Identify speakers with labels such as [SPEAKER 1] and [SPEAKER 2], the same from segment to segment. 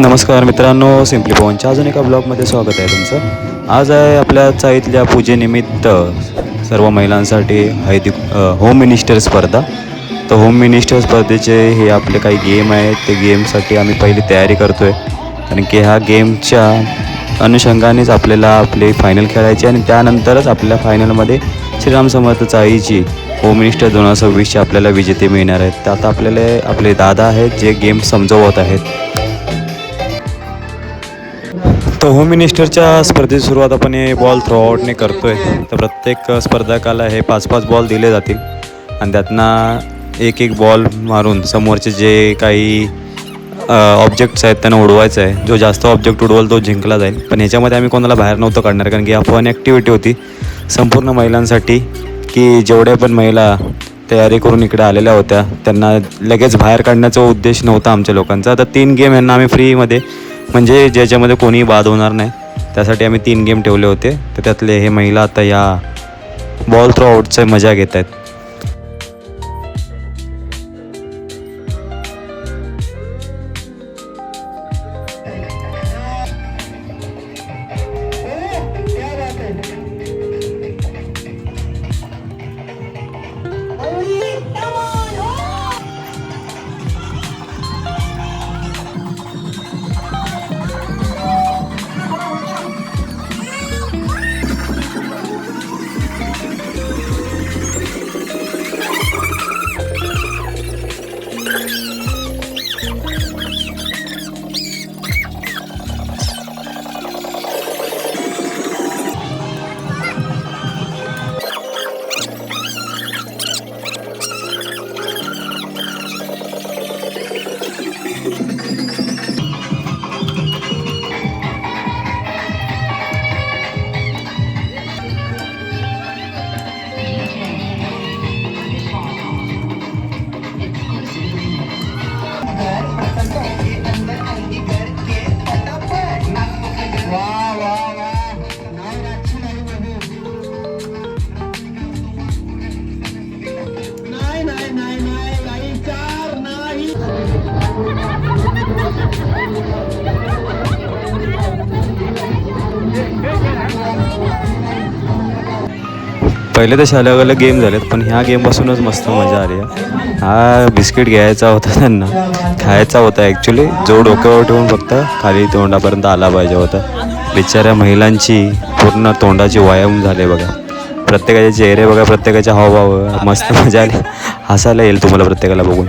[SPEAKER 1] नमस्कार मित्रांनो सिम्पली पवनच्या अजून एका ब्लॉगमध्ये स्वागत आहे तुमचं. आज आहे आपल्या चाळीतल्या पूजेनिमित्त सर्व महिलांसाठी हळदी होम मिनिस्टर स्पर्धा. तर होम मिनिस्टर स्पर्धेचे हे आपले काही गेम आहेत. ते गेमसाठी आम्ही पहिली तयारी करतो आहे कारण की ह्या गेमच्या अनुषंगानेच आपल्याला आपले फायनल खेळायचे आणि त्यानंतरच आपल्या फायनलमध्ये श्रीराम समर्थ चाळीची होम मिनिस्टर दोन हजार सव्वीसचे आपल्याला विजेते मिळणार आहेत. तर आता आपल्याला आपले दादा आहेत जे गेम समजवत आहेत. तर होम मिनिस्टरच्या स्पर्धेची सुरुवात आपण हे बॉल थ्रोआउटने करतो आहे तर प्रत्येक स्पर्धकाला हे पाच पाच बॉल दिले जातील. आणि त्यातनं एक एक बॉल मारून समोरचे जे काही ऑब्जेक्ट्स आहेत त्यांना उडवायचं आहे. जो जास्त ऑब्जेक्ट उडवल तो जिंकला जाईल. पण ह्याच्यामध्ये आम्ही कोणाला बाहेर नव्हतं काढणार कारण की आपण ॲक्टिव्हिटी होती. संपूर्ण महिलांसाठी की जेवढ्या पण महिला तयारी करून इकडे आलेल्या होत्या त्यांना लगेच बाहेर काढण्याचा उद्देश नव्हता आमच्या लोकांचा. तर तीन गेम यांना आम्ही फ्रीमध्ये म्हणजे ज्याच्यामध्ये कोणीही बाद होणार नाही. त्यासाठी आम्ही तीन गेम ठेवले होते. तर त्यातले हे महिला आता या बॉल थ्रो आउटचं मजा घेत आहेत पहिले तसे अलग अलग गेम झालेत पण ह्या गेमपासूनच मस्त मजा आली हा बिस्किट घ्यायचा होता त्यांना. खायचा होता ॲक्च्युली जो डोक्यावर ठेवून फक्त खाली तोंडापर्यंत आला पाहिजे होता. बिचाऱ्या महिलांची पूर्ण तोंडाची व्यायाम झाले बघा. प्रत्येकाचे चेहरे बघा प्रत्येकाच्या हावभाव मस्त मजा आली. हसायला येईल तुम्हाला प्रत्येकाला बघून.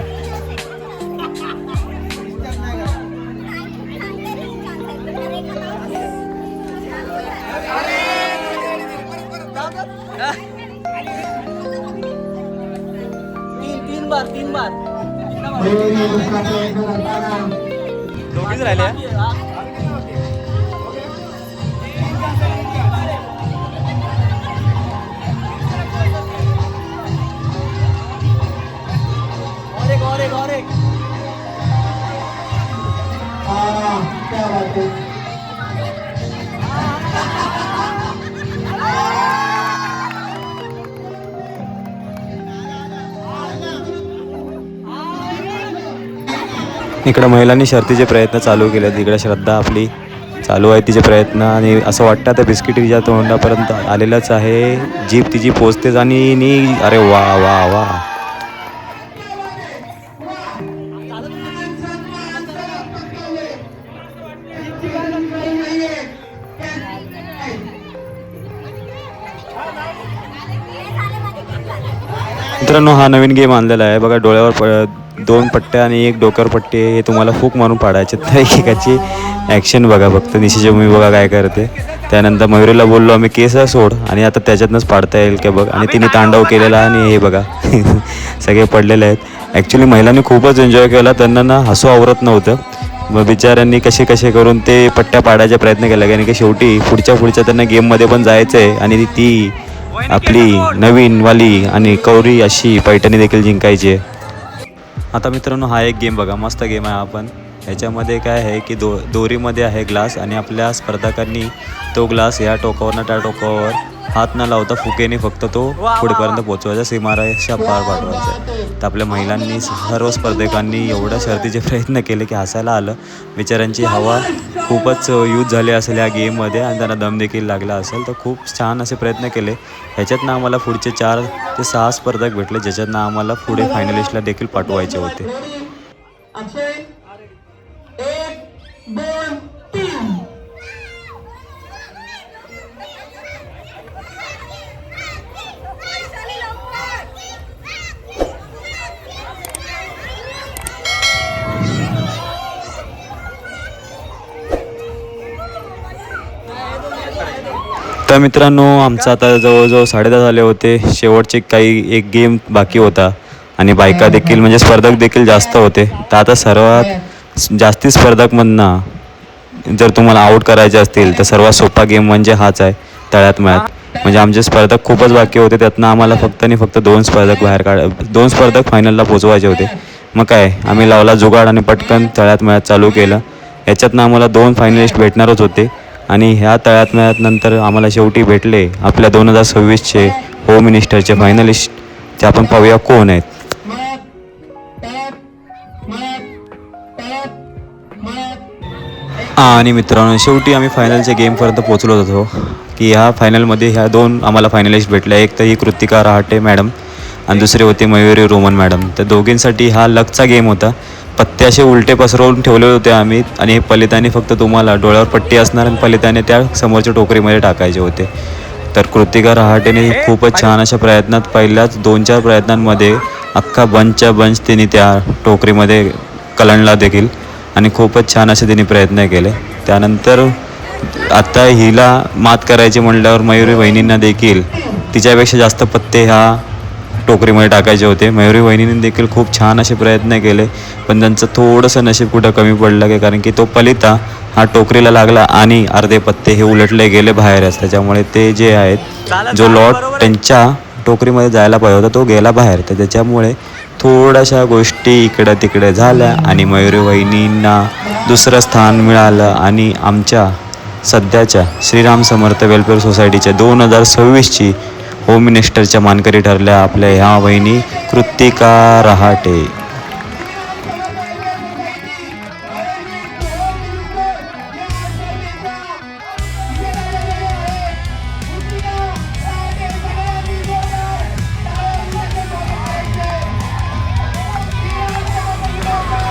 [SPEAKER 1] दोघीच राहिले
[SPEAKER 2] और एक और एक और एक
[SPEAKER 1] इकडं महिलांनी शर्तीचे प्रयत्न चालू केले आहेत इकडं श्रद्धा आपली चालू आहे तिचे प्रयत्न. आणि असं वाटतं आता बिस्किट तिच्या तोंडापर्यंत आलेलंच आहे. जीप तिची पोचतेच आणि नी अरे वा वा वा. मित्रांनो हा नवीन गेम आणलेला आहे. बघा डोळ्यावर दोन पट्ट्या आणि एक डोक्यावर पट्टी हे तुम्हाला फूक मारून पाडायचे. तर एकेकाची ॲक्शन बघा फक्त. निशिची मी बघा काय करते. त्यानंतर मयुरीला बोललो आम्ही केस सोड आणि आता त्याच्यातनंच पाडता येईल का बघ? आणि तिने तांडव केलेला आणि हे बघा. सगळे पडलेले आहेत. ॲक्च्युली महिलांनी खूपच एन्जॉय केला. त्यांना ना हसू आवरत नव्हतं. मग बिचाऱ्यांनी कसे कसे करून ते पट्ट्या पाडायचा प्रयत्न केला. कारण की शेवटी पुढच्या पुढच्या त्यांना गेममध्ये पण जायचं आहे आणि ती आपली नवीन वाली आणि कौरी अशी पैठणी देखील जिंकायची आहे. आता मित्रांनो हा एक गेम बघा. मस्त गेम आहे आपण याच्यामध्ये ह्याच्यामध्ये काय आहे की दो दोरीमध्ये आहे ग्लास आणि आपल्या स्पर्धकांनी तो ग्लास या टोकावरनं त्या टोकावर हात न लावता फुकेने फक्त तो पुढेपर्यंत पोहोचवायचा. सीमारेषा पार पाठवायचा. तर आपल्या महिलांनी सर्व स्पर्धकांनी एवढ्या शर्तीचे प्रयत्न केले की हसायला आलं. बिचाऱ्यांची हवा खूपच यूज झाली असेल या गेममध्ये आणि त्यांना दम देखील लागला असेल. तर खूप छान असे प्रयत्न केले. ह्याच्यातनं आम्हाला पुढचे चार ते सहा स्पर्धक भेटले ज्याच्यातनं आम्हाला पुढे फायनलिस्टला देखील पाठवायचे होते. तर मित्रांनो आमचं आता जवळजवळ साडेदहा झाले होते. शेवटचे काही एक गेम बाकी होता. आणि बायका देखील म्हणजे स्पर्धक देखील जास्त होते. तर आता सर्वात जास्ती स्पर्धकमधनं जर तुम्हाला आऊट करायचे असतील तर सर्वात सोपा गेम म्हणजे हाच आहे तळ्यात मळ्यात. म्हणजे आमचे स्पर्धक खूपच बाकी होते. त्यातनं आम्हाला फक्त आणि फक्त दोन स्पर्धक बाहेर काढ दोन स्पर्धक फायनलला पोचवायचे होते. मग काय आम्ही लावला जुगाड आणि पटकन तळ्यात मळ्यात चालू केलं. याच्यातनं आम्हाला दोन फायनलिस्ट भेटणारच होते. आणि ह्या तळ्यात नंतर आम्हाला शेवटी भेटले आपल्या दोन हजार सव्वीसचे होम मिनिस्टरचे फायनलिस्ट ते आपण पाहूया कोण आहेत. आणि मित्रांनो शेवटी आम्ही फायनलच्या गेमपर्यंत पोचलो होतो की ह्या फायनलमध्ये ह्या दोन आम्हाला फायनलिस्ट भेटल्या. एक तर ही कृतिका रहाटे मॅडम आणि दुसरे होते मयुरी रोमन मॅडम. तर दोघींसाठी हा लकचा गेम होता. पत्ते असे उलटे पसरवून ठेवले होते आम्ही आणि हे पलिताने फक्त तुम्हाला डोळ्यावर पट्टी असणार आणि पलिताने त्या समोरच्या टोकरीमध्ये टाकायचे होते. तर कृतिका रहाटेने खूपच छान अशा प्रयत्नात पहिल्याच दोन चार प्रयत्नांमध्ये अख्खा बंचच्या बंच तिने त्या टोकरीमध्ये कलंडला देखील आणि खूपच छान असे तिने प्रयत्न केले. त्यानंतर आता हिला मात करायची म्हणल्यावर मयुरी वहिनींना देखील तिच्यापेक्षा जास्त पत्ते ह्या टोकरीमध्ये टाकायचे होते. मयुरी वहिनीने देखील खूप छान असे प्रयत्न केले पण त्यांचं थोडंसं नशीब कुठं कमी पडलं की कारण की तो पलिता हा टोकरीला लागला आणि अर्धे पत्ते हे उलटले गेले बाहेरच त्याच्यामुळे ते जे आहेत जो लॉट त्यांच्या टोकरीमध्ये जायला पाहिजे होता तो गेला बाहेर. तर त्याच्यामुळे थोड्याशा गोष्टी इकडं तिकडे झाल्या आणि मयुरी वहिनींना दुसरं स्थान मिळालं आणि आमच्या सध्याच्या श्रीराम समर्थ वेलफेअर सोसायटीच्या दोन हजार सव्वीसची होम मिनिस्टरच्या मानकरी ठरल्या आपल्या ह्या वहिनी कृतिका रहाटे.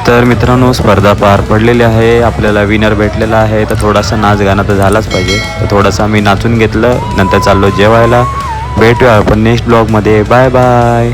[SPEAKER 1] तर मित्रांनो स्पर्धा पार पडलेली आहे. आपल्याला विनर भेटलेला आहे. तर थोडासा नाच गाणं तर झालाच पाहिजे. तर थोडासा आम्ही नाचून घेतलं. नंतर चाललो जेवायला. भेटूया आपण नेक्स्ट ब्लॉगमध्ये बाय बाय